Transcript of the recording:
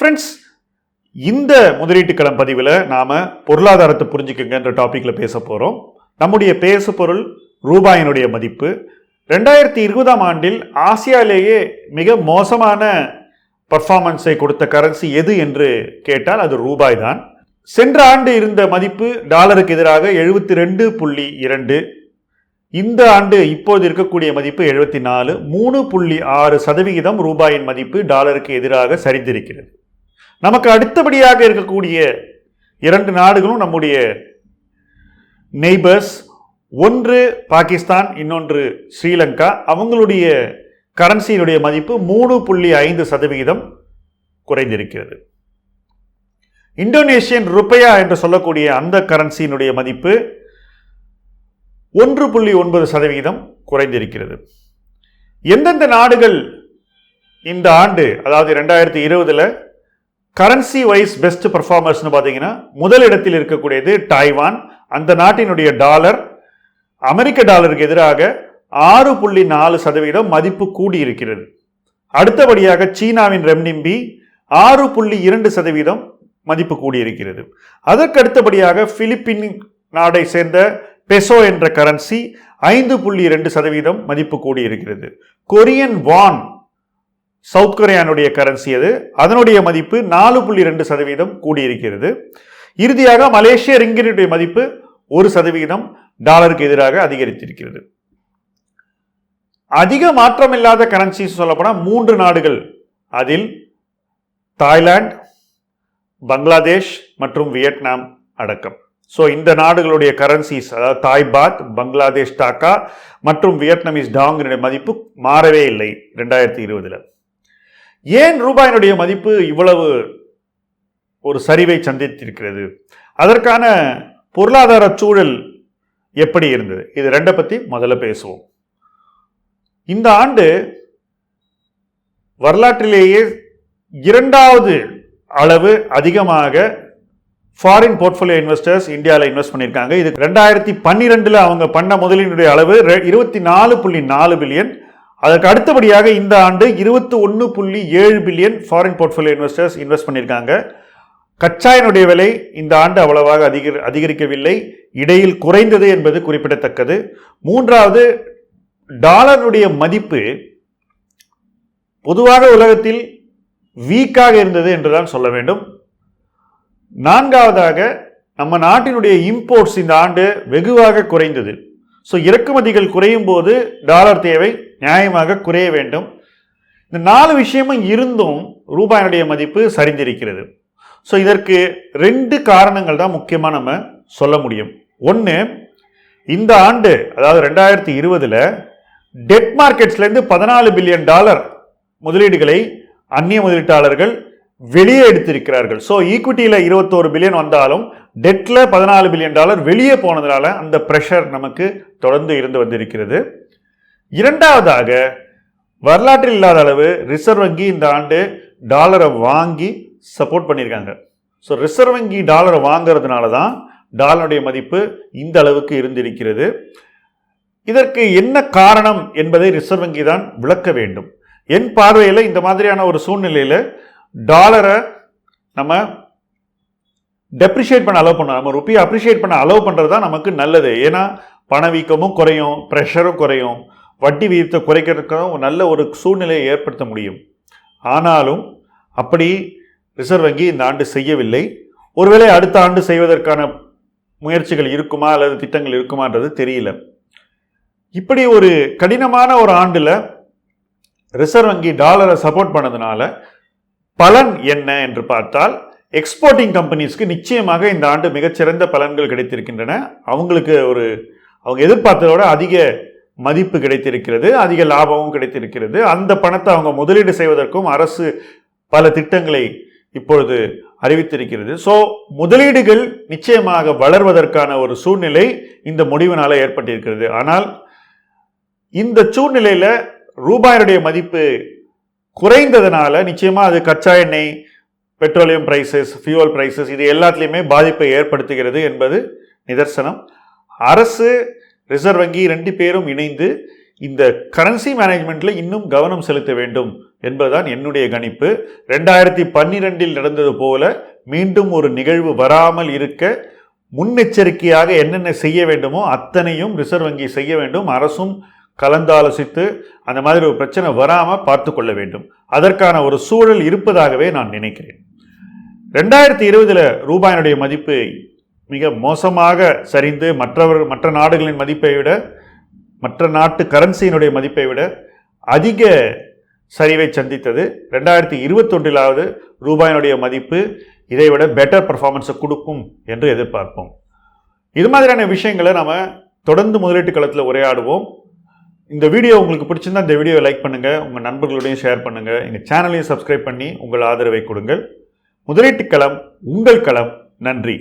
Friends இந்த முதலீட்டுக்களம் பதிவில் நாம் பொருளாதாரத்தை புரிஞ்சுக்குங்கன்ற டாப்பிக்கில் பேச போகிறோம் நம்முடைய பேசு பொருள் ரூபாயினுடைய மதிப்பு. ரெண்டாயிரத்தி இருபதாம் ஆண்டில் ஆசியாவிலேயே மிக மோசமான பர்ஃபார்மன்ஸை கொடுத்த கரன்சி எது என்று கேட்டால் அது ரூபாய் தான். சென்ற ஆண்டு இருந்த மதிப்பு டாலருக்கு எதிராக எழுபத்தி ரெண்டு புள்ளி இரண்டு. இந்த ஆண்டு இப்போது இருக்கக்கூடிய மதிப்பு எழுபத்தி நாலு. மூணு புள்ளி ஆறு சதவிகிதம் ரூபாயின் மதிப்பு டாலருக்கு எதிராக சரிந்திருக்கிறது. நமக்கு அடுத்தபடியாக இருக்கக்கூடிய இரண்டு நாடுகளும் நம்முடைய நெய்பர்ஸ் ஒன்று பாகிஸ்தான் இன்னொன்று ஸ்ரீலங்கா. அவங்களுடைய கரன்சியினுடைய மதிப்பு மூணு புள்ளி ஐந்து சதவிகிதம் குறைந்திருக்கிறது. இந்தோனேஷியன் ருப்பையா என்று சொல்லக்கூடிய அந்த கரன்சியினுடைய மதிப்பு ஒன்று புள்ளி ஒன்பது சதவிகிதம் குறைந்திருக்கிறது. எந்தெந்த நாடுகள் இந்த ஆண்டு அதாவது ரெண்டாயிரத்தி இருபதில் கரன்சி வைஸ் பெஸ்ட் பர்ஃபார்மர்ஸ்னு பார்த்தீங்கன்னா முதல் இடத்தில் இருக்கக்கூடியது டாய்வான் அந்த நாட்டினுடைய டாலர் அமெரிக்க டாலருக்கு எதிராக ஆறு புள்ளி நாலு சதவீதம் மதிப்பு கூடியிருக்கிறது. அடுத்தபடியாக சீனாவின் ரெம்னிம்பி ஆறு புள்ளி இரண்டு சதவீதம் மதிப்பு கூடியிருக்கிறது. அதற்கு அடுத்தபடியாக பிலிப்பின் நாடை சேர்ந்த பெசோ என்ற கரன்சி ஐந்து புள்ளி இரண்டு சதவீதம் மதிப்பு கூடியிருக்கிறது. கொரியன் வான் சவுத் கொரியானுடைய கரன்சி அது அதனுடைய மதிப்பு நாலு புள்ளி ரெண்டு சதவீதம் கூடியிருக்கிறது. இறுதியாக மலேசிய ரிங்கினுடைய மதிப்பு ஒரு சதவீதம் டாலருக்கு எதிராக அதிகரித்திருக்கிறது. அதிக மாற்றமில்லாத கரன்சி சொல்லப்போனால் மூன்று நாடுகள். அதில் தாய்லாந்து பங்களாதேஷ் மற்றும் வியட்நாம் அடக்கம். ஸோ இந்த நாடுகளுடைய கரன்சிஸ் அதாவது தாய்பாத் பங்களாதேஷ் டாக்கா மற்றும் வியட்நாமீஸ் டாங்கினுடைய மதிப்பு மாறவே இல்லை ரெண்டாயிரத்தி இருபதில். ஏன் ரூபாயினுடைய மதிப்பு இவ்வளவு ஒரு சரிவை சந்தித்திருக்கிறது? அதற்கான பொருளாதார சூழல் எப்படி இருந்தது? இது ரெண்டை பற்றி முதல்ல பேசுவோம். இந்த ஆண்டு வரலாற்றிலேயே இரண்டாவது அளவு அதிகமாக ஃபாரின் போர்ட்ஃபோலியோ இன்வெஸ்டர்ஸ் இந்தியாவில் இன்வெஸ்ட் பண்ணியிருக்காங்க. இது ரெண்டாயிரத்தி பன்னிரெண்டில் அவங்க பண்ண முதலீடுடைய அளவு இருபத்தி நாலு புள்ளி நாலு பில்லியன் அதற்கு அடுத்தபடியாக இந்த ஆண்டு இருபத்தி ஒன்று புள்ளி ஏழு billion foreign portfolio investors invest பண்ணியிருக்காங்க. கச்சாயினுடைய விலை இந்த ஆண்டு அவ்வளவாக அதிகரி அதிகரிக்கவில்லை. இடையில் குறைந்தது என்பது குறிப்பிடத்தக்கது. மூன்றாவது டாலருடைய மதிப்பு பொதுவாக உலகத்தில் வீக்காக இருந்தது என்றுதான் சொல்ல வேண்டும். நான்காவதாக நம்ம நாட்டினுடைய இம்போர்ட்ஸ் இந்த ஆண்டு வெகுவாக குறைந்தது. ஸோ இறக்குமதிகள் குறையும் போது டாலர் தேவை நியாயமாக குறைய வேண்டும். இந்த நாலு விஷயமும் இருந்தும் ரூபாயினுடைய மதிப்பு சரிந்திருக்கிறது. ஸோ இதற்கு ரெண்டு காரணங்கள் தான் முக்கியமாக நம்ம சொல்ல முடியும். ஒன்று இந்த ஆண்டு அதாவது ரெண்டாயிரத்தி இருபதில் டெட் மார்க்கெட்ஸ்லேருந்து பதினாலு பில்லியன் டாலர் முதலீடுகளை அந்நிய முதலீட்டாளர்கள் வெளியே எடுத்திருக்கிறார்கள். ஸோ ஈக்விட்டியில் இருபத்தோரு பில்லியன் வந்தாலும் டெட்டில் பதினாலு பில்லியன் டாலர் வெளியே போனதுனால அந்த ப்ரெஷர் நமக்கு தொடர்ந்து இருந்து வந்திருக்கிறது. இரண்டாவதாக வரலாற்றில் இல்லாத அளவு ரிசர்வ் வங்கி இந்த ஆண்டு டாலரை வாங்கி சப்போர்ட் பண்ணியிருக்காங்க. ஸோ ரிசர்வ் வங்கி டாலரை வாங்கிறதுனால தான் டாலருடைய மதிப்பு இந்த அளவுக்கு இருந்திருக்கிறது. இதற்கு என்ன காரணம் என்பதை ரிசர்வ் வங்கி தான் விளக்க வேண்டும். என் பார்வையில் இந்த மாதிரியான ஒரு சூழ்நிலையில் டாலரை நம்ம டெப்ரிஷியேட் பண்ண அலோவ் பண்ண நம்ம ருப்பியை அப்ரிஷியேட் பண்ண அலோவ் பண்ணுறது தான் நமக்கு நல்லது. ஏன்னா பணவீக்கமும் குறையும் ப்ரெஷரும் குறையும். வட்டி விகிதத்தை குறைக்கிறதுக்கும் நல்ல ஒரு சூழ்நிலையை ஏற்படுத்த முடியும். ஆனாலும் அப்படி ரிசர்வ் வங்கி இந்த ஆண்டு செய்யவில்லை. ஒருவேளை அடுத்த ஆண்டு செய்வதற்கான முயற்சிகள் இருக்குமா அல்லது திட்டங்கள் இருக்குமான்றது தெரியல. இப்படி ஒரு கடினமான ஒரு ஆண்டில் ரிசர்வ் வங்கி டாலரை சப்போர்ட் பண்ணதுனால பலன் என்ன என்று பார்த்தால் எக்ஸ்போர்ட்டிங் கம்பெனிஸ்க்கு நிச்சயமாக இந்த ஆண்டு மிகச்சிறந்த பலன்கள் கிடைத்திருக்கின்றன. அவங்களுக்கு ஒரு அவங்க எதிர்பார்த்ததோட அதிக மதிப்பு கிடைத்திருக்கிறது அதிக லாபமும் கிடைத்திருக்கிறது. அந்த பணத்தை அவங்க முதலீடு செய்வதற்கும் அரசு பல திட்டங்களை இப்பொழுது அறிவித்திருக்கிறது. ஸோ முதலீடுகள் நிச்சயமாக வளர்வதற்கான ஒரு சூழ்நிலை இந்த முடிவினால் ஏற்பட்டிருக்கிறது. ஆனால் இந்த சூழ்நிலையில் ரூபாயினுடைய மதிப்பு குறைந்ததுனால நிச்சயமாக அது கச்சா எண்ணெய் பெட்ரோலியம் பிரைசஸ் ஃபியூவல் பிரைசஸ் இது எல்லாத்துலேயுமே பாதிப்பை ஏற்படுத்துகிறது என்பது நிதர்சனம். அரசு ரிசர்வ் வங்கி ரெண்டு பேரும் இணைந்து இந்த கரன்சி மேனேஜ்மெண்ட்டில் இன்னும் கவனம் செலுத்த வேண்டும் என்பதுதான் என்னுடைய கணிப்பு. ரெண்டாயிரத்தி பன்னிரெண்டில் நடந்தது போல மீண்டும் ஒரு நிகழ்வு வராமல் இருக்க முன்னெச்சரிக்கையாக என்னென்ன செய்ய வேண்டுமோ அத்தனையும் ரிசர்வ் வங்கி செய்ய வேண்டும். அரசும் கலந்தாலோசித்து அந்த மாதிரி ஒரு பிரச்சனை வராமல் பார்த்து கொள்ள வேண்டும். அதற்கான ஒரு சூழல் இருப்பதாகவே நான் நினைக்கிறேன். ரெண்டாயிரத்தி இருபதில் ரூபாயினுடைய மதிப்பு மிக மோசமாக சரிந்து மற்றவர் மற்ற நாடுகளின் மதிப்பை விட மற்ற நாட்டு கரன்சியினுடைய மதிப்பை விட அதிக சரிவை சந்தித்தது. ரெண்டாயிரத்தி இருபத்தொன்றிலாவது ரூபாயினுடைய மதிப்பு இதை விட பெட்டர் பர்ஃபார்மன்ஸை கொடுக்கும் என்று எதிர்பார்ப்போம். இது மாதிரியான விஷயங்களை நம்ம தொடர்ந்து முதலீட்டு களத்தில் உரையாடுவோம். இந்த வீடியோ உங்களுக்கு பிடிச்சிருந்தா இந்த வீடியோவை லைக் பண்ணுங்கள் உங்கள் நண்பர்களோடையும் ஷேர் பண்ணுங்கள் எங்கள் சேனலையும் சப்ஸ்கிரைப் பண்ணி உங்கள் ஆதரவை கொடுங்கள். முதலீட்டு களம் உங்கள் களம். நன்றி.